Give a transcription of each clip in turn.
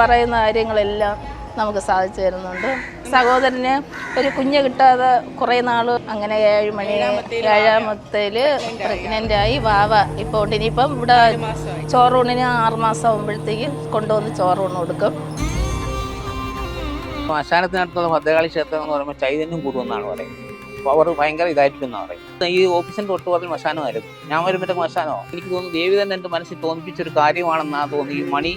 പറയുന്ന കാര്യങ്ങളെല്ലാം നമുക്ക് സാധിച്ചു തരുന്നുണ്ട്. സഹോദരന് ഒരു കുഞ്ഞ് കിട്ടാതെ കുറേ നാൾ അങ്ങനെ ഏഴ് മണി ഏഴാമത്തേൽ പ്രഗ്നന്റ് ആയി. വാവ ഇപ്പോൾ ഇനിയിപ്പം ഇവിടെ ചോറൂണിന് ആറുമാസം ആകുമ്പോഴത്തേക്ക് കൊണ്ടുവന്ന് ചോറൂണ് കൊടുക്കും. ശ്മശാനത്തിനടുത്തുള്ള ഭദ്രകാളി ക്ഷേത്രം എന്ന് പറയുമ്പോൾ ചൈതന്യം കൂടുമെന്നാണ് പറയുന്നത്. അവർ ഭയങ്കര ഇതായിരിക്കും എന്നാണ് പറയുന്നത്. ഈ ഓഫീസിന്റെ തൊട്ടുപാതിൽ ശ്മശാനമായിരുന്നു ഞാൻ വരുമ്പോൾ ശ്മശാനമാണ് എനിക്ക് തോന്നുന്നു ദേവി തന്നെ എന്റെ മനസ്സിൽ തോന്നിപ്പിച്ചൊരു കാര്യമാണെന്നാണ് തോന്നി ഈ മണി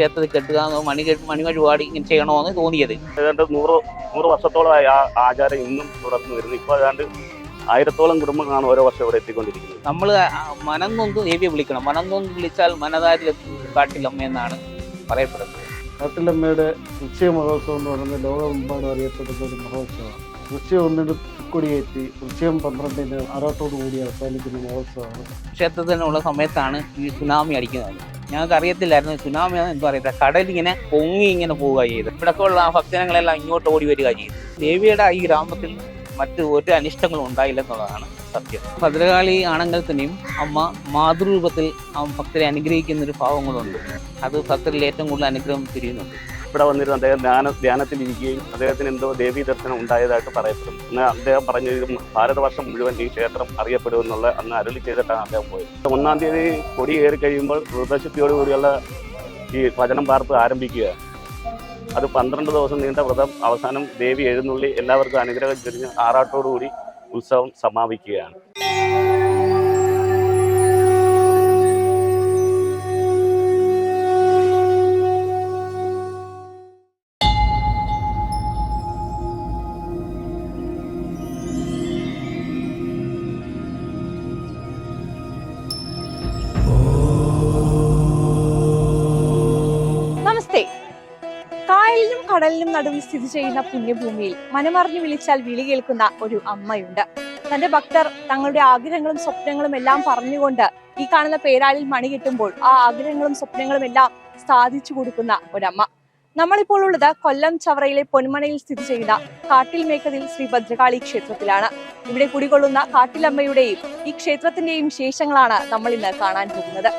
ക്ഷേത്രത്തിൽ കെട്ടുക എന്നോ മണി കെട്ട് മണി വഴിപാട് ഇങ്ങനെ ചെയ്യണമെന്ന് തോന്നിയത്. ഏതാണ്ട് നൂറ് നൂറ് വർഷത്തോളമായി ആ ആചാരം ഇന്നും തുടർന്ന് വരുന്നു. ഇപ്പോൾ ഏതാണ്ട് ആയിരത്തോളം കുടുംബങ്ങളാണ് ഓരോ വർഷം ഇവിടെ എത്തിക്കൊണ്ടിരിക്കുന്നത്. നമ്മൾ മനം നൊന്ത് ദേവിയെ വിളിക്കണം. മനം നൊന്ത് വിളിച്ചാൽ മനതാരി കാട്ടിലമ്മ എന്നാണ് പറയപ്പെടുന്നത്. കാട്ടിലമ്മയുടെ നിശ്ചയ മഹോത്സവം എന്ന് പറയുന്നത് ലോകമെമ്പാടും അറിയപ്പെടുന്ന ഒരു മഹോത്സവമാണ്. വൃശ്ചികം ഒന്നിന് കൊടിയേറ്റി വൃശ്ചികം പന്ത്രണ്ടിന് ആറാട്ടോടു കൂടി അവസാനിക്കുന്ന മഹോത്സവമാണ്. ക്ഷേത്രത്തിനുള്ള സമയത്താണ് ഈ സുനാമി അടിക്കുന്നത്. ഞങ്ങൾക്ക് അറിയത്തില്ലായിരുന്നു സുനാമി എന്താ പറയുക കടലിങ്ങനെ പൊങ്ങി ഇങ്ങനെ പോവുക ചെയ്ത്. ആ ഭക്തജനങ്ങളെല്ലാം ഇങ്ങോട്ട് ഓടി വരിക ചെയ്തു. ദേവിയുടെ ഈ ഗ്രാമത്തിൽ മറ്റ് ഒരു അനിഷ്ടങ്ങളും ഉണ്ടായില്ല ഉണ്ടായില്ലെന്നുള്ളതാണ് സത്യം. ഭദ്രകാളി ആണെങ്കിൽ തന്നെയും അമ്മ മാതൃരൂപത്തിൽ ആ ഭക്തരെ അനുഗ്രഹിക്കുന്ന ഒരു ഭാവങ്ങളുണ്ട്. അത് ഭക്തരിൽ ഏറ്റവും കൂടുതൽ അനുഗ്രഹം തിരിയുന്നുണ്ട്. ഇവിടെ വന്നിരുന്ന അദ്ദേഹം ധ്യാന ധ്യാനത്തിലിരിക്കുകയും അദ്ദേഹത്തിന് എന്തോ ദേവീ ദർശനം ഉണ്ടായതായിട്ട് പറയപ്പെടുന്നു അന്ന് അദ്ദേഹം പറഞ്ഞു ഭാരതവർഷം മുഴുവൻ ഈ ക്ഷേത്രം അറിയപ്പെടുമെന്നുള്ള അന്ന് അരുളി ചെയ്തിട്ടാണ് അദ്ദേഹം പോയത്. ഒന്നാം തീയതി കൊടി കയറി കഴിയുമ്പോൾ വ്രതശുദ്ധിയോടുകൂടിയുള്ള ഈ ഭജനം പാർപ്പ് ആരംഭിക്കുക. അത് പന്ത്രണ്ട് ദിവസം നീണ്ട വ്രതം അവസാനം ദേവി എഴുന്നള്ളി എല്ലാവർക്കും അനുഗ്രഹം ചൊരിഞ്ഞ് ആറാട്ടോടുകൂടി ഉത്സവം സമാപിക്കുകയാണ്. നടുവിൽ സ്ഥിതി ചെയ്യുന്ന പുണ്യഭൂമിയിൽ മനമറിഞ്ഞു വിളിച്ചാൽ വിളി കേൾക്കുന്ന ഒരു അമ്മയുണ്ട്. തന്റെ ഭക്തർ തങ്ങളുടെ ആഗ്രഹങ്ങളും സ്വപ്നങ്ങളും എല്ലാം പറഞ്ഞുകൊണ്ട് ഈ കാണുന്ന പേരാളിൽ മണി കിട്ടുമ്പോൾ ആ ആഗ്രഹങ്ങളും സ്വപ്നങ്ങളും എല്ലാം സാധിച്ചു കൊടുക്കുന്ന ഒരമ്മ. നമ്മളിപ്പോൾ ഉള്ളത് കൊല്ലം ചവറയിലെ പൊന്മണയിൽ സ്ഥിതി ചെയ്യുന്ന കാട്ടിൽ മേക്കതിൽ ശ്രീ ഭദ്രകാളി ക്ഷേത്രത്തിലാണ്. ഇവിടെ കുടികൊള്ളുന്ന കാട്ടിലമ്മയുടെയും ഈ ക്ഷേത്രത്തിന്റെയും വിശേഷങ്ങളാണ് നമ്മൾ ഇന്ന് കാണാൻ പോകുന്നത്.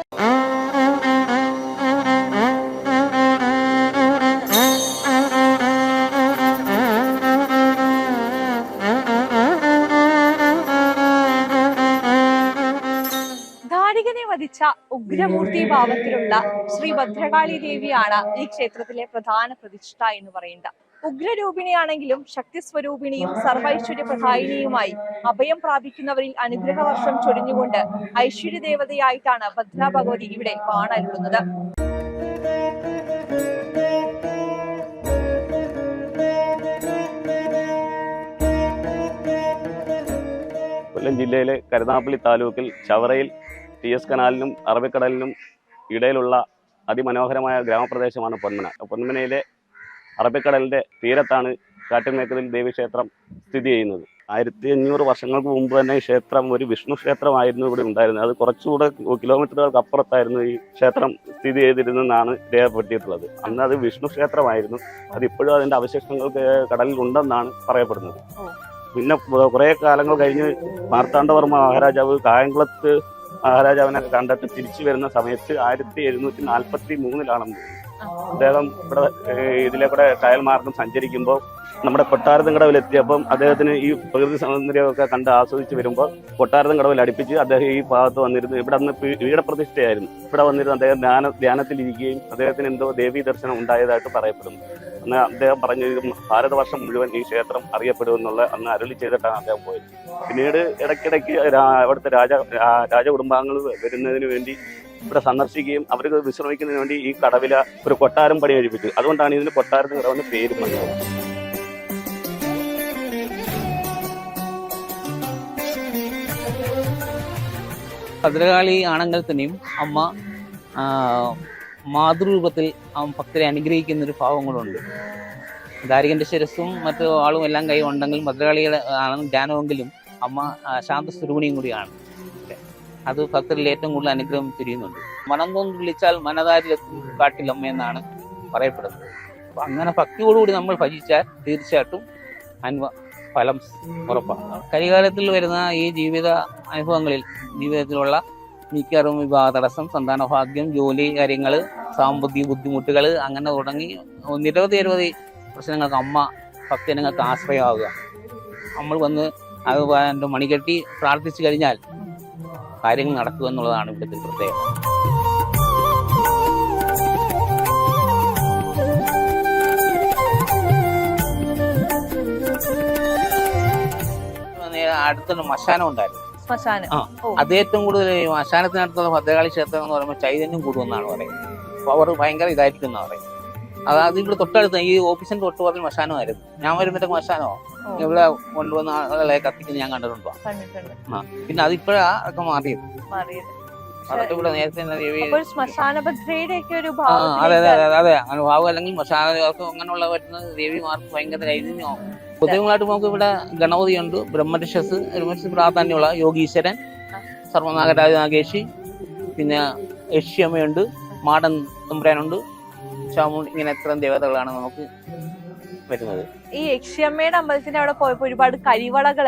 ഉഗ്രമൂർത്തി ഭാവത്തിലുള്ള ശ്രീ ഭദ്രകാളി ദേവിയാണ് ഈ ക്ഷേത്രത്തിലെ പ്രധാന പ്രതിഷ്ഠ എന്ന് പറയുന്നത്. ഉഗ്രരൂപിണിയാണെങ്കിലും ശക്തി സ്വരൂപിണിയും സർവൈശ്വര്യ പ്രധായിനിയുമായി അഭയം പ്രാപിക്കുന്നവരിൽ അനുഗ്രഹവർഷം ചൊരിഞ്ഞുകൊണ്ട് ഐശ്വര്യ ദേവതയായിട്ടാണ് ഭദ്ര ഭഗവതി ഇവിടെ വാണരുളുന്നത്. കൊല്ലം ജില്ലയിലെ കരുനാപ്പള്ളി താലൂക്കിൽ ചവറയിൽ ടി എസ് കനാലിനും അറബിക്കടലിനും ഇടയിലുള്ള അതിമനോഹരമായ ഗ്രാമപ്രദേശമാണ് പൊന്മന. പൊന്മനയിലെ അറബിക്കടലിന്റെ തീരത്താണ് കാട്ടുമേക്കലിൽ ദേവീക്ഷേത്രം സ്ഥിതി ചെയ്യുന്നത്. ആയിരത്തി അഞ്ഞൂറ് വർഷങ്ങൾക്ക് മുമ്പ് തന്നെ ഈ ക്ഷേത്രം ഒരു വിഷ്ണു ക്ഷേത്രമായിരുന്നു ഇവിടെ ഉണ്ടായിരുന്നത്. അത് കുറച്ചുകൂടെ കിലോമീറ്ററുകൾക്ക് അപ്പുറത്തായിരുന്നു ഈ ക്ഷേത്രം സ്ഥിതി ചെയ്തിരുന്നെന്നാണ് രേഖപ്പെടുത്തിയിട്ടുള്ളത്. അന്ന് അത് വിഷ്ണു ക്ഷേത്രമായിരുന്നു. അത് ഇപ്പോഴും അതിന്റെ അവശിഷ്ടങ്ങൾ കടലിൽ ഉണ്ടെന്നാണ് പറയപ്പെടുന്നത്. പിന്നെ കുറേ കാലങ്ങൾ കഴിഞ്ഞ് മാർത്താണ്ഡവർമ്മ മഹാരാജാവ് കായംകുളത്ത് മഹാരാജാവിനെ കണ്ടിട്ട് തിരിച്ചു വരുന്ന സമയത്ത് ആയിരത്തി എഴുന്നൂറ്റി നാൽപ്പത്തി മൂന്നിലാണെന്ന് അദ്ദേഹം ഇവിടെ ഇതിലെ കൂടെ കായൽ മാർഗം സഞ്ചരിക്കുമ്പോൾ നമ്മുടെ കൊട്ടാരത്തും കടവിൽ എത്തിയപ്പം അദ്ദേഹത്തിന് ഈ പ്രകൃതി സൗന്ദര്യമൊക്കെ കണ്ട് ആസ്വദിച്ച് വരുമ്പോൾ കൊട്ടാരത്തും കടവിൽ അടുപ്പിച്ച് അദ്ദേഹം ഈ ഭാഗത്ത് വന്നിരുന്നു. ഇവിടെ അന്ന് പീഠപ്രതിഷ്ഠയായിരുന്നു ഇവിടെ വന്നിരുന്ന അദ്ദേഹം ധ്യാന ധ്യാനത്തിലിരിക്കുകയും അദ്ദേഹത്തിന് എന്തോ ദേവീ ദർശനം ഉണ്ടായതായിട്ട് പറയപ്പെടുന്നു. അന്ന് അദ്ദേഹം പറഞ്ഞു ഭാരതവർഷം മുഴുവൻ ഈ ക്ഷേത്രം അറിയപ്പെടുമെന്നുള്ള അന്ന് അരുളി ചെയ്തിട്ടാണ് അദ്ദേഹം പോയത്. പിന്നീട് ഇടയ്ക്കിടയ്ക്ക് അവിടുത്തെ രാജ രാജകുടുംബാംഗങ്ങൾ വരുന്നതിന് വേണ്ടി ഇവിടെ സന്ദർശിക്കുകയും അവർക്ക് വിശ്രമിക്കുന്നതിന് വേണ്ടി ഈ കടവില ഒരു കൊട്ടാരം പണി കഴിപ്പിച്ചു അതുകൊണ്ടാണ് ഇതിന് കൊട്ടാരത്തിന് കടവെന്ന് പേര് പറഞ്ഞത്. ഭദ്രകാളി ആണെങ്കിൽ തന്നെയും അമ്മ മാതൃരൂപത്തിൽ ഭക്തരെ അനുഗ്രഹിക്കുന്ന ഒരു ഭാവങ്ങളുണ്ട് ദാരികന്റെ ശിരസും മറ്റു ആളും എല്ലാം കൈ ഉണ്ടെങ്കിലും ഭദ്രകാളിയുടെ ആണ് ധ്യാനമെങ്കിലും അമ്മ ശാന്തസ്വരൂപിണിയും കൂടിയാണ്. അത് ഭക്തരിൽ ഏറ്റവും കൂടുതൽ അനുഗ്രഹം തിരിയുന്നുണ്ട്. മനം കൊണ്ട് വിളിച്ചാൽ മനതാരിലെത്തും കാട്ടിലമ്മ എന്നാണ് പറയപ്പെടുന്നത്. അപ്പൊ അങ്ങനെ ഭക്തിയോടുകൂടി നമ്മൾ ഭജിച്ചാൽ തീർച്ചയായിട്ടും അനുവ ഫലം ഉറപ്പാണ്. കരികാലത്തിൽ വരുന്ന ഈ ജീവിത അനുഭവങ്ങളിൽ ജീവിതത്തിലുള്ള മിക്കവാറും വിവാഹ തടസ്സം സന്താന ഭാഗ്യം ജോലി കാര്യങ്ങൾ സാമ്പത്തിക ബുദ്ധിമുട്ടുകൾ അങ്ങനെ തുടങ്ങി നിരവധി നിരവധി പ്രശ്നങ്ങൾക്ക് അമ്മ ഭക്തജനങ്ങൾക്ക് ആശ്രയമാവുക. നമ്മൾ വന്ന് അത് എന്റെ മണികെട്ടി പ്രാർത്ഥിച്ചു കഴിഞ്ഞാൽ കാര്യങ്ങൾ നടക്കുക എന്നുള്ളതാണ് ഇവിടുത്തെ പ്രത്യേകത. അടുത്തുള്ള മശാനം ഉണ്ടായിരുന്നു. ആ. ഓ. അത് ഏറ്റവും കൂടുതൽ ശ്മശാനത്തിനടുത്തുള്ള മശാനത്തിനടുത്തുള്ള ഭദ്രകാളി ക്ഷേത്രം എന്ന് പറയുമ്പോൾ ചൈതന്യം കൂടുമെന്നാണ് പറയുന്നത്. അവർ ഭയങ്കര ഇതായിരിക്കും എന്നാണ് പറയുന്നത് അതായത് ഇവിടെ തൊട്ടടുത്ത് ഈ ഓഫീസിന്റെ തൊട്ട് പറഞ്ഞ മശാനമായിരുന്നു ഞാൻ വരുമ്പോഴത്തേക്ക് മശാനോ ഇവിടെ കൊണ്ടുവന്ന ആളുകളെ കത്തിക്കുന്നത് ഞാൻ കണ്ടിട്ടുണ്ടോ? പിന്നെ അതിപ്പോഴാ അതൊക്കെ മാറിയത്. അതൊക്കെ ഇവിടെ നേരത്തെ ശ്മശാന അതെ അതെ അതെ അതെ. അനുഭാവം ഭാവം അല്ലെങ്കിൽ മശാനകൾക്ക് അങ്ങനെയുള്ള പറ്റുന്ന ദേവിമാർക്ക് ഭയങ്കര ചൈതന്യമാവും പൊതുവായിട്ട് നമുക്ക് ഇവിടെ ഗണപതിയുണ്ട് ബ്രഹ്മരക്ഷസ് ബ്രഹ്മരക്ഷസ് പ്രാധാന്യമുള്ള യോഗീശ്വരൻ സർവനാഗരാജ നാഗേശി പിന്നെ യക്ഷ്യമ്മയുണ്ട് മാടൻ തമ്പുരാനുണ്ട്. ചാമുണ്ട് ഇങ്ങനെ എത്ര ദേവതകളാണ് നമുക്ക് വരുന്നത്. ഈ യക്ഷിയമ്മയുടെ അമ്പലത്തിന്റെ അവിടെ പോയപ്പോ ഒരുപാട് കരിവളകൾ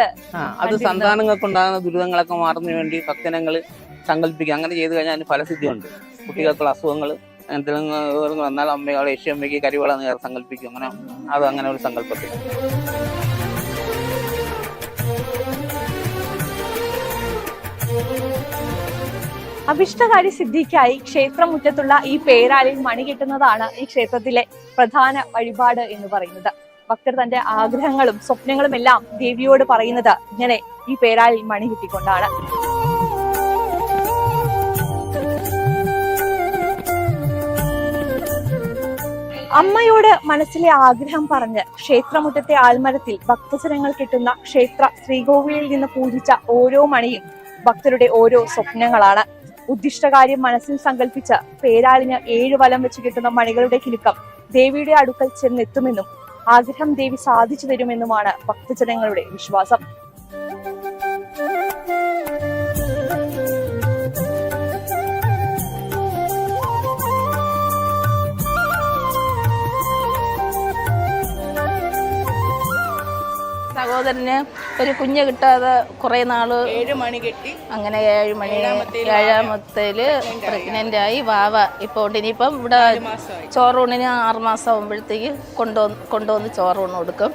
അത്. സന്താനങ്ങൾക്ക് ഉണ്ടാകുന്ന ദുരിതങ്ങളൊക്കെ മാറുന്നതിന് വേണ്ടി ഭക്തനങ്ങൾ സങ്കല്പിക്കുക. അങ്ങനെ ചെയ്തു കഴിഞ്ഞാൽ അതിന് ഫലസിദ്ധിയുണ്ട് കുട്ടികൾക്കുള്ള അസുഖങ്ങൾ എന്തെങ്കിലും വന്നാൽ അമ്മയോട് യക്ഷ്യമ്മയ്ക്ക് കരിവള നേർ സങ്കല്പിക്കും. അങ്ങനെ അത് അങ്ങനെ ഒരു സങ്കല്പത്തിൽ. അഭിഷ്ടകാരി സിദ്ധിക്കായി ക്ഷേത്രമുറ്റത്തുള്ള ഈ പേരാലിൽ മണി കിട്ടുന്നതാണ് ഈ ക്ഷേത്രത്തിലെ പ്രധാന വഴിപാട് എന്ന് പറയുന്നത്. ഭക്തർ തന്റെ ആഗ്രഹങ്ങളും സ്വപ്നങ്ങളും എല്ലാം ദേവിയോട് പറയുന്നത് ഇങ്ങനെ ഈ പേരാലിൽ മണി കിട്ടിക്കൊണ്ടാണ്. അമ്മയോട് മനസ്സിലെ ആഗ്രഹം പറഞ്ഞ് ക്ഷേത്രമുറ്റത്തെ ആൽമരത്തിൽ ഭക്തജനങ്ങൾ കിട്ടുന്ന ക്ഷേത്ര ശ്രീകോവിലിൽ നിന്ന് പൂജിച്ച ഓരോ മണിയും ഭക്തരുടെ ഓരോ സ്വപ്നങ്ങളാണ്. ഉദ്ദിഷ്ടകാര്യം മനസ്സിൽ സങ്കല്പിച്ച് പേരാളിന് ഏഴു വലം വെച്ച് കിട്ടുന്ന മണികളുടെ കിലുക്കം ദേവിയുടെ അടുക്കൽ ചെന്നെത്തുമെന്നും ആഗ്രഹം ദേവി സാധിച്ചു തരുമെന്നുമാണ് ഭക്തജനങ്ങളുടെ വിശ്വാസം. സഹോദരന് ഒരു കുഞ്ഞ് കിട്ടാതെ കുറെ നാൾ ഏഴ് മണി കെട്ടി അങ്ങനെ ഏഴ് മണി ഏഴാമത്തേൽ ഏഴാമത്തേൽ പ്രഗ്നന്റ് ആയി വാവ. ഇപ്പോൾ ഉണ്ട്. ഇനിയിപ്പം ഇവിടെ ചോറൂണിന് ആറുമാസം ആകുമ്പോഴത്തേക്ക് കൊണ്ടുവന്ന് കൊണ്ടുവന്ന് ചോറൂണ് കൊടുക്കും.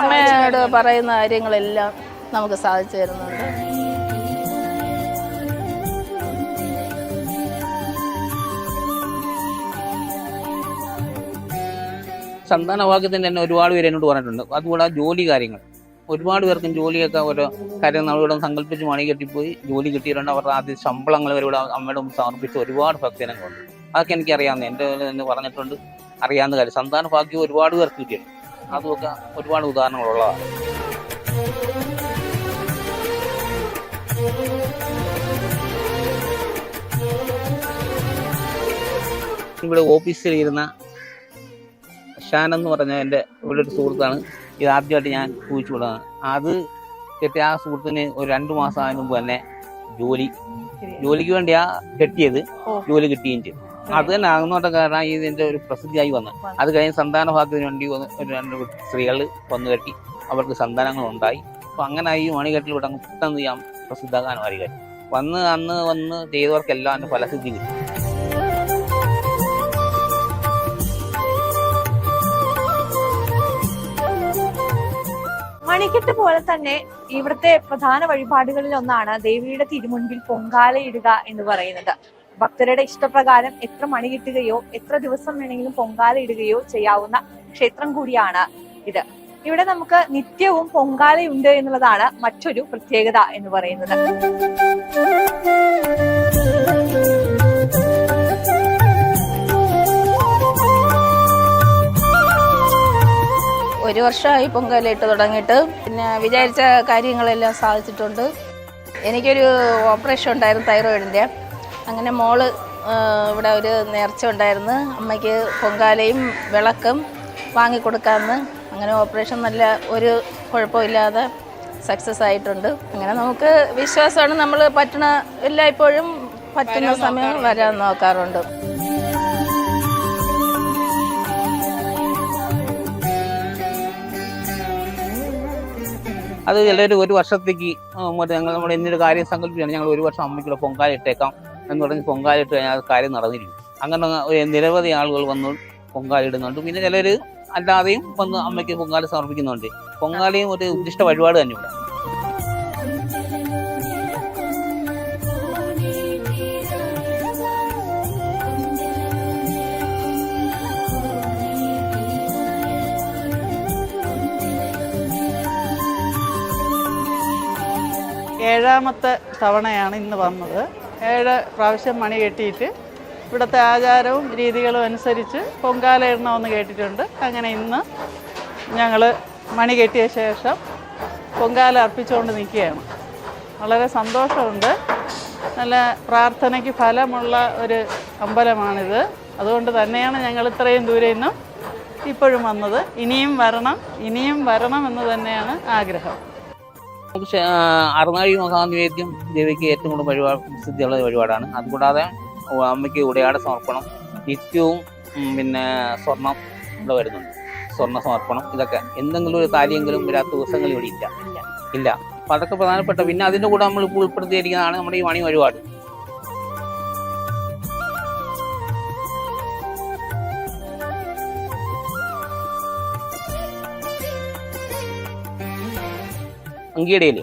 അമ്മയോട് പറയുന്ന കാര്യങ്ങളെല്ലാം നമുക്ക് സാധിച്ചു തരുന്നുണ്ട്. സന്താനഭാഗ്യത്തിന് തന്നെ ഒരുപാട് പേര് എന്നോട് പറഞ്ഞിട്ടുണ്ട്. അതുകൂടാതെ ജോലി കാര്യങ്ങൾ. ഒരുപാട് പേർക്കും ജോലിയൊക്കെ ഓരോ കാര്യം നമ്മളിവിടെ സങ്കല്പിച്ച് മണി കെട്ടിപ്പോയി ജോലി കിട്ടിയിട്ടുണ്ട്. അവരുടെ ആദ്യം ശമ്പളങ്ങൾ ഇവിടെ അമ്മയുടെ മുമ്പ് സമർപ്പിച്ച ഒരുപാട് ഭക്തജനങ്ങളുണ്ട്. അതൊക്കെ എനിക്ക് അറിയാവുന്ന എന്റെ എന്ന് പറഞ്ഞിട്ടുണ്ട്. അറിയാവുന്ന കാര്യം. സന്താന ഭാഗ്യം ഒരുപാട് പേർക്ക് കിട്ടിയിട്ടുണ്ട്. അതുമൊക്കെ ഒരുപാട് ഉദാഹരണങ്ങളുള്ളതാണ്. ഇവിടെ ഓഫീസിൽ ഇരുന്ന ഷാൻ എന്ന് പറഞ്ഞ എന്റെ ഇവിടെ ഒരു സുഹൃത്താണ്. ഇത് ആദ്യമായിട്ട് ഞാൻ ചോദിച്ചു വിടുന്നത്. അത് കെട്ടിയ ആ സുഹൃത്തിന് ഒരു രണ്ടു മാസം ആയതിനു മുമ്പ് തന്നെ ജോലി. ജോലിക്ക് വേണ്ടിയാ കെട്ടിയത്. ജോലി കിട്ടുകയും ചെയ്തു അത് തന്നെ അങ്ങോട്ട് കാരണം ഇതിന്റെ ഒരു പ്രസിദ്ധിയായി വന്നു. അത് കഴിഞ്ഞ് സന്താന ഭാഗത്തിന് വേണ്ടി വന്ന് ഒരു രണ്ട് സ്ത്രീകൾ വന്നു കെട്ടി. അവർക്ക് സന്താനങ്ങൾ ഉണ്ടായി അപ്പൊ അങ്ങനെ ഈ മണികെട്ടിൽ ഇവിടെ പെട്ടെന്ന് ഞാൻ പ്രസിദ്ധഗാനം അറിയാൻ വന്ന് അന്ന് വന്ന് ചെയ്തവർക്കെല്ലാം അതിന്റെ ഫലസിദ്ധി കിട്ടി. മണിക്കെട്ട് പോലെ തന്നെ ഇവിടുത്തെ പ്രധാന വഴിപാടുകളിൽ ഒന്നാണ് ദേവിയുടെ തിരുമുൻപിൽ പൊങ്കാല ഇടുക എന്ന് പറയുന്നത്. ഭക്തരുടെ ഇഷ്ടപ്രകാരം എത്ര മണി കിട്ടുകയോ എത്ര ദിവസം വേണമെങ്കിലും പൊങ്കാല ഇടുകയോ ചെയ്യാവുന്ന ക്ഷേത്രം കൂടിയാണ് ഇത്. ഇവിടെ നമുക്ക് നിത്യവും പൊങ്കാലയുണ്ട് എന്നുള്ളതാണ് മറ്റൊരു പ്രത്യേകത എന്ന് പറയുന്നത്. ഒരു വർഷമായി പൊങ്കാലയിട്ട് തുടങ്ങിയിട്ട് പിന്നെ വിചാരിച്ച കാര്യങ്ങളെല്ലാം സാധിച്ചിട്ടുണ്ട്. എനിക്കൊരു ഓപ്പറേഷൻ ഉണ്ടായിരുന്നു തൈറോയിഡിന്റെ. അങ്ങനെ മോൾ ഇവിടെ ഒരു നേർച്ച ഉണ്ടായിരുന്നു. അമ്മയ്ക്ക് പൊങ്കാലയും വിളക്കും വാങ്ങിക്കൊടുക്കാമെന്ന് അങ്ങനെ ഓപ്പറേഷൻ നല്ല ഒരു കുഴപ്പമില്ലാതെ സക്സസ് ആയിട്ടുണ്ട്. അങ്ങനെ നമുക്ക് വിശ്വാസമാണ് നമ്മൾ പറ്റണ എല്ലായ്പ്പോഴും പറ്റുന്ന സമയം വരാൻ നോക്കാറുണ്ട്. അത് ചിലർ ഒരു വർഷത്തേക്ക് ആ, ഞങ്ങൾ നമ്മൾ എന്നൊരു കാര്യം സങ്കല്പിക്കുകയാണ്. ഞങ്ങൾ ഒരു വർഷം അമ്മയ്ക്കുള്ള പൊങ്കാല ഇട്ടേക്കാം എന്ന് പറഞ്ഞ് പൊങ്കാല കഴിഞ്ഞാൽ അത് കാര്യം നടന്നിരിക്കും. അങ്ങനെ നിരവധി ആളുകൾ വന്ന് പൊങ്കാല ഇടുന്നുണ്ട്. പിന്നെ ചിലർ അല്ലാതെയും വന്ന് അമ്മയ്ക്ക് പൊങ്കാല സമർപ്പിക്കുന്നുണ്ട്. പൊങ്കാലയും ഒരു ഉദ്ദിഷ്ട വഴിപാട് തന്നെ ഇവിടെ ഏഴാമത്തെ തവണയാണ് ഇന്ന് വന്നത്. ഏഴ് പ്രാവശ്യം മണി കെട്ടിയിട്ട് ഇവിടുത്തെ ആചാരവും രീതികളും അനുസരിച്ച് പൊങ്കാല ഇടണമെന്ന് കേട്ടിട്ടുണ്ട്. അങ്ങനെ ഇന്ന് ഞങ്ങൾ മണി കെട്ടിയ ശേഷം പൊങ്കാല അർപ്പിച്ചുകൊണ്ട് നിൽക്കുകയാണ്. വളരെ സന്തോഷമുണ്ട്. നല്ല പ്രാർത്ഥനയ്ക്ക് ഫലമുള്ള ഒരു അമ്പലമാണിത്. അതുകൊണ്ട് തന്നെയാണ് ഞങ്ങൾ ഇത്രയും ദൂരെ നിന്നും ഇപ്പോഴും വന്നത്. ഇനിയും വരണം ഇനിയും വരണം എന്ന് തന്നെയാണ് ആഗ്രഹം. ആ, അറുനാഴി മഹാനിവേദ്യം ദേവിക്ക് ഏറ്റവും കൂടുതൽ വഴിപാട് പ്രസിദ്ധിയുള്ള വഴിപാടാണ് അതുകൂടാതെ അമ്മയ്ക്ക് ഉടയാട സമർപ്പണം നിത്യവും പിന്നെ സ്വർണം ഇവിടെ വരുന്നുണ്ട്. സ്വർണ സമർപ്പണം ഇതൊക്കെ. എന്തെങ്കിലും ഒരു കാര്യമെങ്കിലും വരാത്ത ദിവസങ്ങളിൽ ഇവിടെ ഇല്ല. ഇല്ല. അപ്പം അതൊക്കെ പ്രധാനപ്പെട്ട പിന്നെ അതിന്റെ കൂടെ നമ്മൾ ഉൾപ്പെടുത്തിയിരിക്കുന്നതാണ് നമ്മുടെ ഈ മണി വഴിപാട്. അങ്കിയിടയിൽ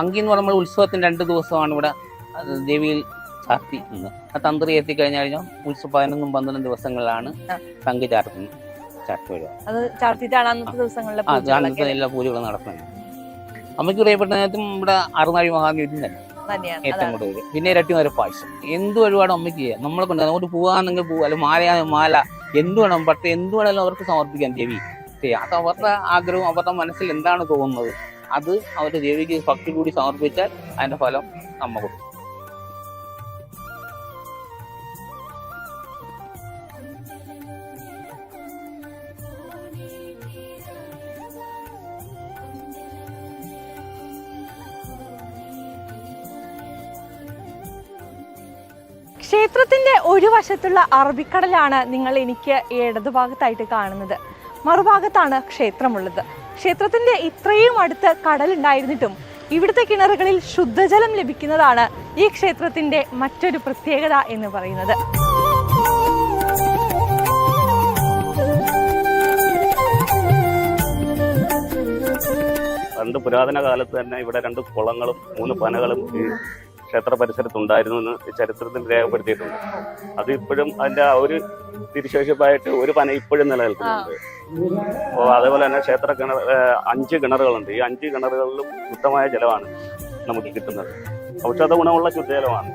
അങ്കി എന്ന് പറയുമ്പോൾ ഉത്സവത്തിന് രണ്ട് ദിവസമാണ് ഇവിടെ ദേവിയിൽ ചാർത്തി നിന്ന് ആ തന്ത്രി എത്തിക്കഴിഞ്ഞു കഴിഞ്ഞാൽ ഉത്സവം പതിനൊന്നും പന്ത്രണ്ടും ദിവസങ്ങളിലാണ് അങ്കി ചാർത്തുന്നത്. ചാർത്തി വരിക അത് ചാർത്തിട്ടാണ് അന്നത്തെ ദിവസങ്ങളിലെ ആ പൂജകളൊക്കെ? അന്നത്തെ എല്ലാ പൂജകളും നടത്തുന്നത്. അമ്മയ്ക്ക് പ്രിയപ്പെട്ട നേരത്തും ഇവിടെ അറുനാഴി മഹാനീതി തന്നെ. ഏറ്റവും കൂടുതൽ. പിന്നെ ഇരട്ടി വരെ പായസം. എന്ത് വഴിപാടും അമ്മയ്ക്ക് ചെയ്യാം? നമ്മളെ കൊണ്ട് അങ്ങോട്ട് പോകാന്നെങ്കിൽ പോവാ അല്ലെങ്കിൽ മാലയാ മാല. എന്ത് വേണം? പട്ട് എന്ത് വേണമെങ്കിലും അവർക്ക് സമർപ്പിക്കാം ദേവി. ചെയ്യാം അത് അവരുടെ ആഗ്രഹം അവരുടെ മനസ്സിൽ എന്താണ് തോന്നുന്നത്? അത് അവരുടെ ദേവിക്ക് ഭക്തി കൂടി സമർപ്പിച്ചാൽ അതിന്റെ ഫലം അമ്മ കൊടുക്കും. ക്ഷേത്രത്തിന്റെ ഒരു വശത്തുള്ള അറബിക്കടലാണ് നിങ്ങൾ എനിക്ക് ഇടതുഭാഗത്തായിട്ട് കാണുന്നത്. മറുഭാഗത്താണ് ക്ഷേത്രമുള്ളത്. ക്ഷേത്രത്തിന്റെ ഇത്രയും അടുത്ത് കടലുണ്ടായിരുന്നിട്ടും ഇവിടുത്തെ കിണറുകളിൽ ശുദ്ധജലം ലഭിക്കുന്നതാണ് ഈ ക്ഷേത്രത്തിന്റെ മറ്റൊരു പ്രത്യേകത എന്ന് പറയുന്നത്. പണ്ട് പുരാതന കാലത്ത് തന്നെ ഇവിടെ രണ്ട് കുളങ്ങളും മൂന്ന് പനകളും ഈ ക്ഷേത്ര പരിസരത്തുണ്ടായിരുന്നു എന്ന് ചരിത്രത്തിൽ രേഖപ്പെടുത്തിയിട്ടുണ്ട്. അത് ഇപ്പോഴും അതിന്റെ ആ ഒരു തിരിശേഷിപ്പായിട്ട് ഒരു പന ഇപ്പോഴും നിലനിൽക്കുന്നുണ്ട്. അപ്പോൾ അതേപോലെ തന്നെ ക്ഷേത്ര കിണർ അഞ്ച് കിണറുകളുണ്ട്. ഈ അഞ്ച് കിണറുകളിലും ശുദ്ധമായ ജലമാണ് നമുക്ക് കിട്ടുന്നത്. ഔഷധ ഗുണമുള്ള ശുദ്ധജലമാണ്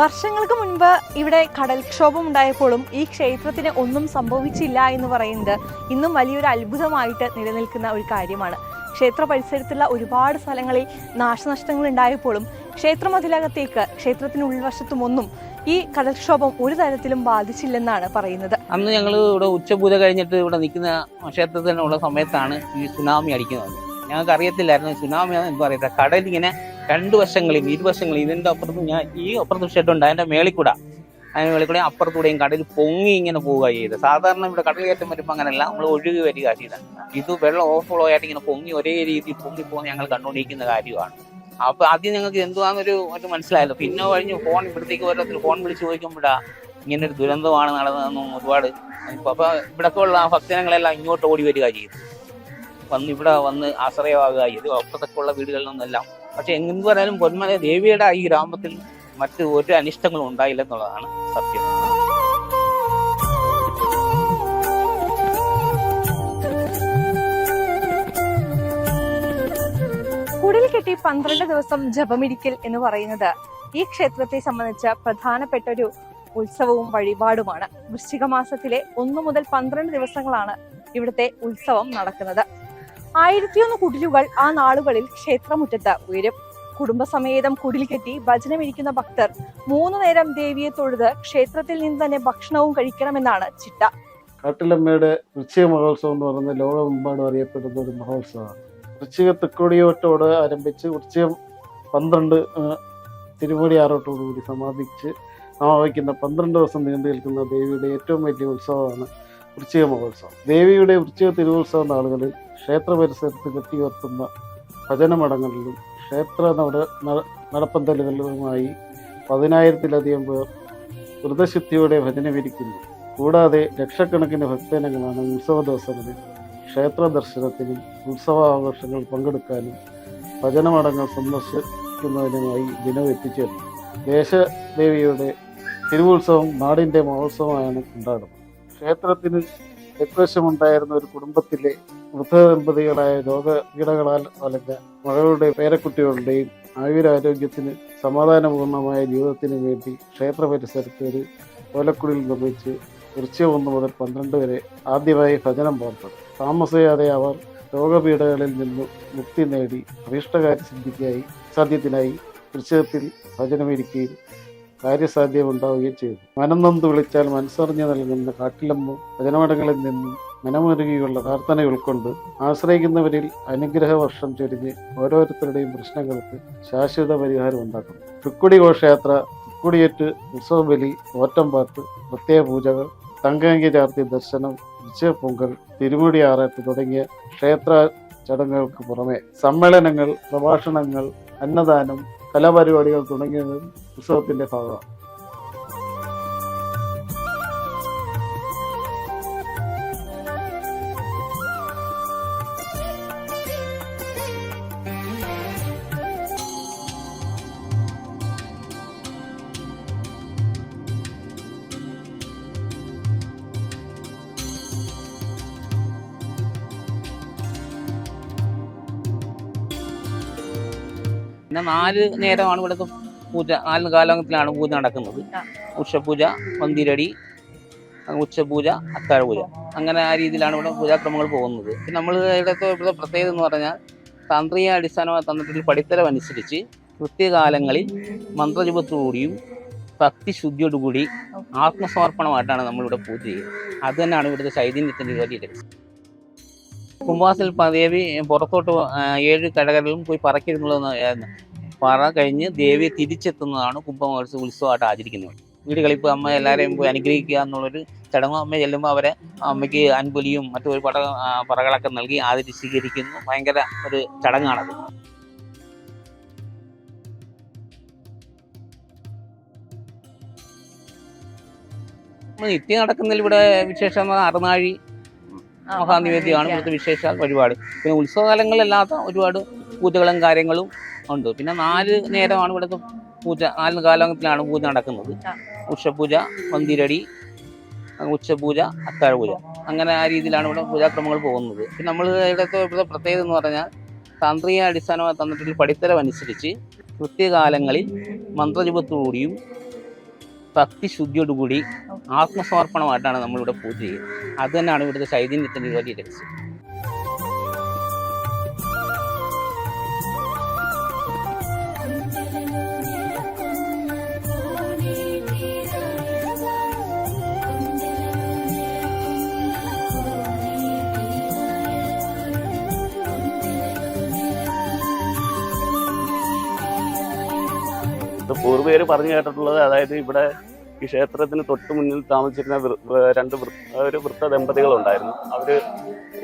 വർഷങ്ങൾക്ക് മുൻപ് ഇവിടെ കടൽക്ഷോഭം ഉണ്ടായപ്പോഴും ഈ ക്ഷേത്രത്തിന് ഒന്നും സംഭവിച്ചില്ല എന്ന് പറയുന്നത് ഇന്നും വലിയൊരു അത്ഭുതമായിട്ട് നിലനിൽക്കുന്ന ഒരു കാര്യമാണ്. ക്ഷേത്ര പരിസരത്തുള്ള ഒരുപാട് സ്ഥലങ്ങളിൽ നാശനഷ്ടങ്ങൾ ഉണ്ടായപ്പോഴും ക്ഷേത്രമതിലകത്തേക്ക് ക്ഷേത്രത്തിന് ഉൾവശത്തുമൊന്നും ഈ കടൽക്ഷോഭം ഒരു തരത്തിലും ബാധിച്ചില്ലെന്നാണ് പറയുന്നത്. അന്ന് ഞങ്ങൾ ഇവിടെ ഉച്ചപൂജ കഴിഞ്ഞിട്ട് ഇവിടെ നിൽക്കുന്ന ക്ഷേത്രത്തിനുള്ള സമയത്താണ് ഈ സുനാമി അടിക്കുന്നത്. ഞങ്ങൾക്ക് അറിയത്തില്ലായിരുന്നു സുനാമി എന്ന് പറയുന്നത് കടലിങ്ങനെ രണ്ട് വശങ്ങളിൽ ഇരുവശങ്ങളിൽ ഇതിന്റെ അപ്പുറത്ത് ഞാൻ ഈ അപ്പുറത്ത് ഷെഡുണ്ട് അതിന്റെ മേളിൽ കൂടെ അതിന്റെ വെളിക്കൂടെ കൂടെ അപ്പുറത്തൂടെയും കടൽ പൊങ്ങി ഇങ്ങനെ പോവുക ചെയ്തത് സാധാരണ ഇവിടെ കടൽ കയറ്റം വരുമ്പോൾ അങ്ങനെയല്ല നമ്മൾ ഒഴുകി വരിക ചെയ്തത് ഇത് വെള്ളം ഓവർഫ്ലോ ആയിട്ട് ഇങ്ങനെ പൊങ്ങി ഒരേ രീതിയിൽ പൊങ്ങി പോകുന്ന ഞങ്ങൾ കണ്ടുകൊണ്ടിരിക്കുന്ന കാര്യമാണ്. അപ്പൊ ആദ്യം ഞങ്ങൾക്ക് എന്തുവാന്നൊരു ഒരു മനസ്സിലായല്ലോ. പിന്നെ കഴിഞ്ഞ് ഫോൺ ഇവിടത്തേക്ക് ഓരോരുത്തർ ഫോൺ വിളിച്ച് ചോദിക്കുമ്പോഴാ ഇങ്ങനെ ഒരു ദുരന്തമാണ് നടന്നതെന്നും ഒരുപാട് അപ്പൊ ഇവിടൊക്കെ ഉള്ള ഭക്തജനങ്ങളെല്ലാം ഇങ്ങോട്ട് ഓടി വരിക ചെയ്തു. വന്ന് ഇവിടെ വന്ന് ആശ്രയമാകുക ചെയ്തു. അപ്പുറത്തൊക്കെ ഉള്ള വീടുകളിൽ നിന്നെല്ലാം പക്ഷെ എന്ത് പറഞ്ഞാലും പൊന്മല ദേവിയുടെ ഈ ഗ്രാമത്തിൽ മറ്റ് ഒരു അനിഷ്ടങ്ങളും ഉണ്ടായില്ലെന്നുള്ളതാണ് സത്യം. കുടിൽ കെട്ടി പന്ത്രണ്ട് ദിവസം ജപമിരിക്കൽ എന്ന് പറയുന്നത് ഈ ക്ഷേത്രത്തെ സംബന്ധിച്ച പ്രധാനപ്പെട്ട ഒരു ഉത്സവവും വഴിപാടുമാണ്. വൃശ്ചിക മാസത്തിലെ ഒന്നു മുതൽ പന്ത്രണ്ട് ദിവസങ്ങളാണ് ഇവിടുത്തെ ഉത്സവം നടക്കുന്നത്. ആയിരത്തിയൊന്ന് കുടിലുകൾ ആ നാളുകളിൽ ക്ഷേത്രമുറ്റത്ത് ഉയരും. കുടുംബസമേതം കുടിൽ കെട്ടി ഭജനമിരിക്കുന്ന ഭക്തർ മൂന്നു നേരം ദേവിയെ തൊഴുത് ക്ഷേത്രത്തിൽ നിന്ന് തന്നെ ഭക്ഷണവും കഴിക്കണമെന്നാണ് ചിട്ട. കാട്ടിലമ്മയുടെ വൃശ്ചിക മഹോത്സവം എന്ന് പറയുന്നത് ലോകമെമ്പാടും അറിയപ്പെടുന്ന ഒരു മഹോത്സവമാണ്. വൃശ്ചിക തൃക്കോടിയോട്ടോട് ആരംഭിച്ച് വൃശ്ചികം പന്ത്രണ്ട് തിരുമുടി ആറോട്ടോടുകൂടി സമാപിച്ച് സമാപിക്കുന്ന പന്ത്രണ്ട് ദിവസം നീണ്ടു നിൽക്കുന്ന ദേവിയുടെ ഏറ്റവും വലിയ ഉത്സവമാണ് വൃശ്ചിക മഹോത്സവം. ദേവിയുടെ വൃശ്ചിക തിരുവോത്സവ നാളുകളിൽ ക്ഷേത്ര പരിസരത്ത് കെട്ടിയുയർത്തുന്ന ഭജനമഠങ്ങളിലും ക്ഷേത്ര നട നടപ്പന്തലുകളുമായി പതിനായിരത്തിലധികം പേർ വ്രതശുദ്ധിയോടെ ഭജനമിരിക്കുന്നു കൂടാതെ ലക്ഷക്കണക്കിന് ഭക്തജനങ്ങളാണ് ഉത്സവ ദിവസങ്ങളിൽ ക്ഷേത്ര ദർശനത്തിനും ഉത്സവാഘോഷങ്ങൾ പങ്കെടുക്കാനും ഭജനമടങ്ങൾ സന്ദർശിക്കുന്നതിനുമായി ദിനം എത്തിച്ചേർന്നു. ദേശദേവിയുടെ തിരുവുത്സവം നാടിന്റെ മഹോത്സവമായാണ് കൊണ്ടാടുന്നത് ക്ഷേത്രത്തിന് തെക്കുവശമുണ്ടായിരുന്ന ഒരു കുടുംബത്തിലെ വൃദ്ധദമ്പതികളായ രോഗപീഠകളാൽ വലഞ്ഞ മകളുടെ പേരക്കുട്ടികളുടെയും ആയുരാരോഗ്യത്തിന് സമാധാനപൂർണമായ ജീവിതത്തിന് വേണ്ടി ക്ഷേത്ര പരിസരത്ത് ഒരു ഓലക്കുടിൽ നിർമ്മിച്ച് ഉച്ച ഒന്ന് മുതൽ പന്ത്രണ്ട് വരെ ആദ്യമായി ഭജനം പാർത്തത് താമസിയാതെ അവർ രോഗപീഠകളിൽ നിന്ന് മുക്തി നേടി അഭീഷ്ടകാര്യ സിദ്ധിക്കായി സാധ്യത്തിനായി ഉച്ചത്തിൽ ഭജനമിരിക്കുകയും കാര്യസാധ്യമുണ്ടാവുകയും ചെയ്തു. മനം നൊന്ത് വിളിച്ചാൽ മനസ്സറിഞ്ഞു നൽകുന്ന കാട്ടിലമ്മ ഭജനമടങ്ങളിൽ നിന്നും മനമൊരുകിയുള്ള പ്രാർത്ഥന ഉൾക്കൊണ്ട് ആശ്രയിക്കുന്നവരിൽ അനുഗ്രഹ വർഷം ചൊരിഞ്ഞ് ഓരോരുത്തരുടെയും പ്രശ്നങ്ങൾക്ക് ശാശ്വത പരിഹാരം ഉണ്ടാക്കുന്നു. തൃക്കുടി ഘോഷയാത്ര തൃക്കുടിയേറ്റ് ഉത്സവബലി ഓറ്റംപാട്ട് പ്രത്യേക പൂജകൾ തങ്കങ്കി ചാർത്തി ദർശനം പൊങ്കൽ തിരുമുടി ആറാട്ട് തുടങ്ങിയ ക്ഷേത്ര ചടങ്ങുകൾക്ക് പുറമെ സമ്മേളനങ്ങൾ പ്രഭാഷണങ്ങൾ അന്നദാനം കലാപരിപാടികൾ തുടങ്ങിയതും ഉത്സവത്തിന്റെ ഭാഗമാണ്. പിന്നെ നാല് നേരമാണ് ഇവിടുത്തെ പൂജ. നാല് കാലത്തിലാണ് പൂജ നടക്കുന്നത്. ഉഷപൂജ പന്തിരടി ഉച്ചപൂജ അത്താഴപൂജ. അങ്ങനെ ആ രീതിയിലാണ് ഇവിടെ പൂജാക്രമങ്ങൾ പോകുന്നത്. പിന്നെ നമ്മൾ ഇവിടുത്തെ ഇവിടുത്തെ പ്രത്യേകത എന്ന് പറഞ്ഞാൽ താന്ത്രിക അടിസ്ഥാനമായി തന്നിട്ടുള്ള പഠിത്തരം അനുസരിച്ച് കൃത്യകാലങ്ങളിൽ മന്ത്രജപത്തോടുകൂടിയും ഭക്തി ശുദ്ധിയോടുകൂടി ആത്മസമർപ്പണമായിട്ടാണ് നമ്മളിവിടെ പൂജ ചെയ്യുന്നത്. അത് തന്നെയാണ് ഇവിടുത്തെ ചൈതന്യത്തിന്റെ വലിയ രഹസ്യം കുംഭാസിൽ ദേവി പുറത്തോട്ട് ഏഴ് കടകളിലും പോയി പറക്കിരുന്നുള്ളതെന്ന് പറ കഴിഞ്ഞ് ദേവിയെ തിരിച്ചെത്തുന്നതാണ് കുംഭമഹോത്സവ ഉത്സവമായിട്ട് ആചരിക്കുന്നത്. വീടുകളിൽ കളിപ്പ് അമ്മ എല്ലാവരെയും പോയി അനുഗ്രഹിക്കുക എന്നുള്ളൊരു ചടങ്ങ് അമ്മ ചെല്ലുമ്പോൾ അവരെ അമ്മയ്ക്ക് അൻപുലിയും മറ്റു ഒരു പട പറകളൊക്കെ നൽകി ആദരി സ്വീകരിക്കുന്നു. ഭയങ്കര ഒരു ചടങ്ങാണത്. നിത്യം നടക്കുന്നതിൽ ഇവിടെ വിശേഷം അറുനാഴി മഹാനിവേദ്യമാണ് ഇവിടുത്തെ വിശേഷ പരിപാടി. പിന്നെ ഉത്സവകാലങ്ങളിലല്ലാത്ത ഒരുപാട് പൂജകളും കാര്യങ്ങളും ഉണ്ട്. പിന്നെ നാല് നേരമാണ് ഇവിടുത്തെ പൂജ. നാല് കാലത്തിലാണ് പൂജ നടക്കുന്നത്. ഉഷപൂജ പന്തിരടി ഉച്ചപൂജ അത്താഴപൂജ. അങ്ങനെ ആ രീതിയിലാണ് ഇവിടെ പൂജാക്രമങ്ങൾ പോകുന്നത്. പിന്നെ നമ്മൾ ഇവിടുത്തെ ഇവിടുത്തെ പ്രത്യേകത എന്ന് പറഞ്ഞാൽ താന്ത്രിക അടിസ്ഥാനമായി തന്നിട്ടുള്ള പടിത്തരം അനുസരിച്ച് കൃത്യകാലങ്ങളിൽ മന്ത്രജപത്തോടുകൂടിയും ഭക്തിശുദ്ധിയോടുകൂടി ആത്മസമർപ്പണമായിട്ടാണ് നമ്മളിവിടെ പൂജ ചെയ്യുന്നത്. അത് തന്നെയാണ് ഇവിടുത്തെ ചൈതന്യത്തിന്റെ വലിയ രഹസ്യം. പൂർവികർ പറഞ്ഞു കേട്ടിട്ടുള്ളത് അതായത് ഇവിടെ ഈ ക്ഷേത്രത്തിന് തൊട്ട് മുന്നിൽ താമസിച്ചിരുന്ന രണ്ട് ഒരു വൃത്ത ദമ്പതികളുണ്ടായിരുന്നു. അവർ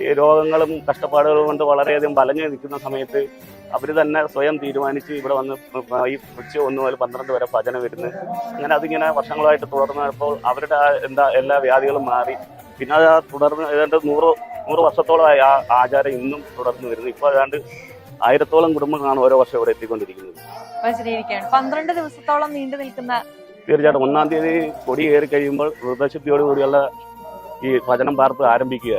ഈ രോഗങ്ങളും കഷ്ടപ്പാടുകളും കൊണ്ട് വളരെയധികം വലഞ്ഞു നിൽക്കുന്ന സമയത്ത് അവർ തന്നെ സ്വയം തീരുമാനിച്ച് ഇവിടെ വന്ന് ഈ ഉച്ച ഒന്ന് മുതൽ പന്ത്രണ്ട് വരെ ഭജന വരുന്നു. അങ്ങനെ അതിങ്ങനെ വർഷങ്ങളായിട്ട് തുടർന്നപ്പോൾ അവരുടെ എന്താ എല്ലാ വ്യാധികളും മാറി. പിന്നെ അത് തുടർന്ന് ഏതാണ്ട് നൂറ് നൂറ് വർഷത്തോളമായി ആ ആചാരം ഇന്നും തുടർന്ന് വരുന്നു. ഇപ്പോൾ ഏതാണ്ട് ആയിരത്തോളം കുടുംബങ്ങളാണ് ഓരോ വർഷം ഇവിടെ എത്തിക്കൊണ്ടിരിക്കുന്നത്. പന്ത്രണ്ട് ദിവസത്തോളം നീണ്ടു നിൽക്കുന്ന തീർച്ചയായിട്ടും ഒന്നാം തീയതി കൊടി കയറി കഴിയുമ്പോൾ വ്രതശുദ്ധിയോടുകൂടിയുള്ള ഈ ഭജനം പാർപ്പ് ആരംഭിക്കുക.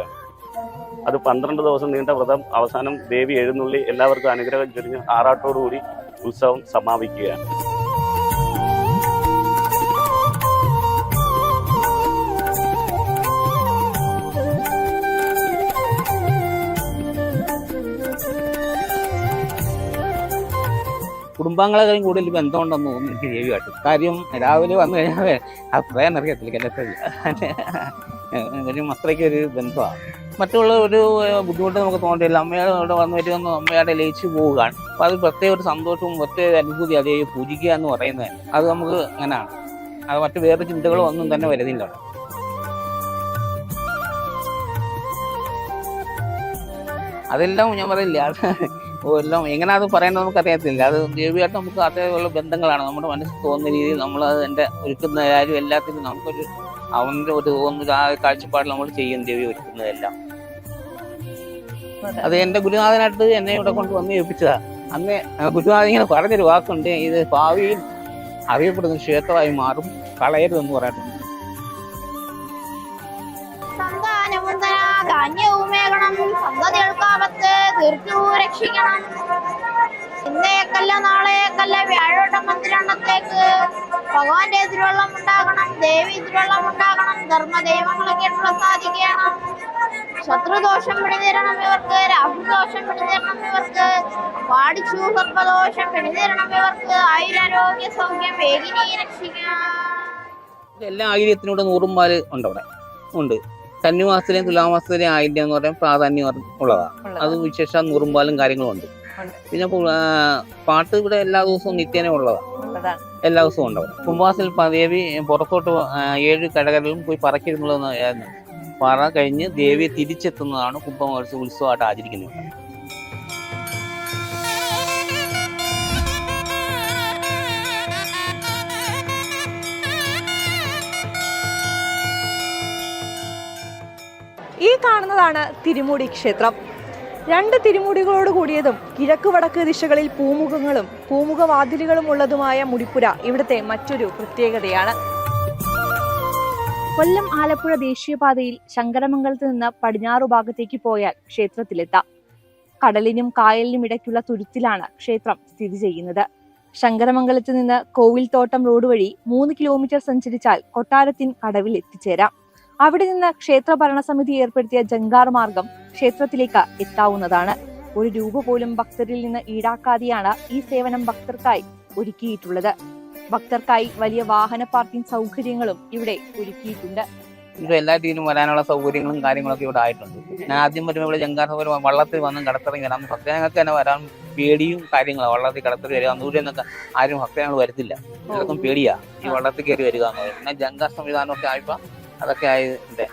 അത് പന്ത്രണ്ട് ദിവസം നീണ്ട വ്രതം അവസാനം ദേവി എഴുന്നള്ളി എല്ലാവർക്കും അനുഗ്രഹം ചൊരിഞ്ഞ് ആറാട്ടോടുകൂടി ഉത്സവം സമാപിക്കുകയാണ് കുടുംബാംഗങ്ങളെക്കാളും കൂടുതൽ ബന്ധമുണ്ടെന്ന് തോന്നുന്നു. എനിക്ക് ദേവിയായിട്ട് കാര്യം രാവിലെ വന്നു കഴിഞ്ഞാൽ അത്രയും അറിയത്തില്ല ഒരു അത്രയ്ക്ക് ഒരു ബന്ധമാണ്. മറ്റുള്ള ഒരു ബുദ്ധിമുട്ട് നമുക്ക് തോന്നിയില്ല അമ്മയുടെ ഇവിടെ വന്നു വരുമെന്ന് അമ്മയുടെ ലയിച്ച് പോവുകയാണ്. അപ്പോൾ അത് പ്രത്യേക ഒരു സന്തോഷവും പ്രത്യേക അനുഭൂതി അതേ പൂജിക്കുക എന്ന് പറയുന്നത്. അത് നമുക്ക് അങ്ങനെയാണ്. അത് മറ്റു വേറെ ചിന്തകളോ ഒന്നും തന്നെ വരുന്നില്ല. അതെല്ലാം ഞാൻ പറയില്ല? എല്ലാം എങ്ങനെ അത് പറയുന്നത് നമുക്ക് അറിയത്തില്ല അത് ദേവിയായിട്ട് നമുക്ക് അതേപോലെ ബന്ധങ്ങളാണ്. നമ്മുടെ മനസ്സിൽ തോന്നുന്ന രീതിയിൽ നമ്മൾ അത് എന്റെ ഒരുക്കുന്ന കാര്യം എല്ലാത്തിനും നമുക്കൊരു അവന്റെ ഒരു തോന്നുന്ന ആ കാഴ്ചപ്പാടിൽ നമ്മൾ ചെയ്യും ദേവി ഒരുക്കുന്നതെല്ലാം. അത് എന്റെ ഗുരുനാഥനായിട്ട് എന്നെ ഇവിടെ കൊണ്ട് വന്ന് ഏൽപ്പിച്ചതാ. അന്ന് ഗുരുനാഥൻ ഇങ്ങനെ പറഞ്ഞൊരു വാക്കുണ്ട്. ഇത് ഭാവിയിൽ അറിയപ്പെടുന്ന ക്ഷേത്രമായി മാറും. കളയരുതെന്ന് പറഞ്ഞിട്ടുണ്ട്. ധാന്യവുമേകണം. സന്തതികൾക്കാപത്ത് തീർത്തു രക്ഷിക്കണം. ഇന്നേക്കല്ല നാളെയക്കല്ല വ്യാഴോട്ട മന്ദിരണ്ണത്തേക്ക് ഭഗവാന്റെ തിരുവള്ളം ഉണ്ടാകണം ദേവി തിരുവള്ളം ഉണ്ടാകണം ധർമ്മദൈവങ്ങളൊക്കെ പ്രസാദിക്കണം ശത്രുദോഷം പിടിതീരണം ഇവർക്ക് രാഹുദോഷം പിടിതീരണം ഇവർക്ക് പാടിച്ചു സർപ്പദോഷം പിടിതീരണം ഇവർക്ക് ആയുരാരോഗ്യ സൗഖ്യം വേഗിനി രക്ഷിക്കാം. എല്ലാ ആയിരത്തിനോട് നൂറും പാൽ ഉണ്ട് അവിടെ ഉണ്ട്. കന്നിമാസത്തിലെയും തുലാമാസത്തിലെയും ആയിരം എന്ന് പറയാൻ പ്രാധാന്യം ഉള്ളതാണ് അത് വിശേഷ നുറുമ്പാലും പാലും കാര്യങ്ങളും ഉണ്ട്. പിന്നെ പാട്ട് ഇവിടെ എല്ലാ ദിവസവും നിത്യേന ഉള്ളതാണ് എല്ലാ ദിവസവും ഉണ്ടാവും. കുംഭാസിൽ ദേവി പുറത്തോട്ട് ഏഴ് കടകളിലും പോയി പറക്കിരുന്നുള്ളതെന്ന് പറ കഴിഞ്ഞ് ദേവിയെ തിരിച്ചെത്തുന്നതാണ് കുംഭമഹോത്സവ ഉത്സവമായിട്ട് ആചരിക്കുന്നത്. ഈ കാണുന്നതാണ് തിരുമുടി ക്ഷേത്രം. രണ്ട് തിരുമുടികളോട് കൂടിയതും കിഴക്ക് വടക്ക് ദിശകളിൽ പൂമുഖങ്ങളും പൂമുഖവാതിലുകളും ഉള്ളതുമായ മുടിപ്പുര ഇവിടുത്തെ മറ്റൊരു പ്രത്യേകതയാണ്. കൊല്ലം ആലപ്പുഴ ദേശീയപാതയിൽ ശങ്കരമംഗലത്ത് നിന്ന് പടിഞ്ഞാറു ഭാഗത്തേക്ക് പോയാൽ ക്ഷേത്രത്തിലെത്താം. കടലിനും കായലിനും ഇടയ്ക്കുള്ള തുരുത്തിലാണ് ക്ഷേത്രം സ്ഥിതി ചെയ്യുന്നത്. ശങ്കരമംഗലത്ത് നിന്ന് കോവിൽത്തോട്ടം റോഡ് വഴി മൂന്ന് കിലോമീറ്റർ സഞ്ചരിച്ചാൽ കൊട്ടാരത്തിൻ കടവിൽ എത്തിച്ചേരാം. അവിടെ നിന്ന് ക്ഷേത്ര ഭരണസമിതി ഏർപ്പെടുത്തിയ ജങ്കാർ മാർഗം ക്ഷേത്രത്തിലേക്ക് എത്താവുന്നതാണ്. ഒരു രൂപ പോലും ഭക്തരിൽ നിന്ന് ഈടാക്കാതെയാണ് ഈ സേവനം ഭക്തർക്കായി ഒരുക്കിയിട്ടുള്ളത്. ഭക്തർക്കായി വലിയ വാഹന പാർക്കിംഗ് സൗകര്യങ്ങളും ഇവിടെ ഒരുക്കിയിട്ടുണ്ട്. എല്ലാ രീതിയിലും വരാനുള്ള സൗകര്യങ്ങളും കാര്യങ്ങളൊക്കെ ഇവിടെ ആയിട്ടുണ്ട്. ഞാൻ ആദ്യം വരുമ്പോൾ ഇവിടെ ജങ്കാർ സൗകര്യം വള്ളത്തിൽ വന്ന് കടത്തിറങ്ങി വരാം ഭക്തജനങ്ങൾക്ക് തന്നെ വരാൻ പേടിയും കാര്യങ്ങളും. വള്ളത്തിൽ കടത്തിൽ വരിക ദൂരെ നിന്നൊക്കെ ആരും ഭക്തജനങ്ങൾ വരത്തില്ല. എല്ലാവർക്കും പേടിയാ ഈ വള്ളത്തിൽ കയറി വരിക എന്ന് പറയുന്നത് ജങ്കാർ ജങ്കാർ സംവിധാനമൊക്കെ ആയപ്പോൾ അതൊക്കെ ആയതിന്റെ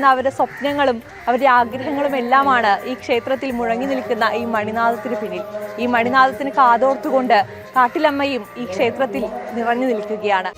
അമ്മയോട് അവരുടെ സ്വപ്നങ്ങളും അവരുടെ ആഗ്രഹങ്ങളും എല്ലാമാണ് ഈ ക്ഷേത്രത്തിൽ മുഴങ്ങി നിൽക്കുന്ന ഈ മണിനാഥത്തിന് പിന്നിൽ. ഈ മണിനാഥത്തിന് കാതോർത്തുകൊണ്ട് കാട്ടിലമ്മയും ഈ ക്ഷേത്രത്തിൽ നിറഞ്ഞു നിൽക്കുകയാണ്.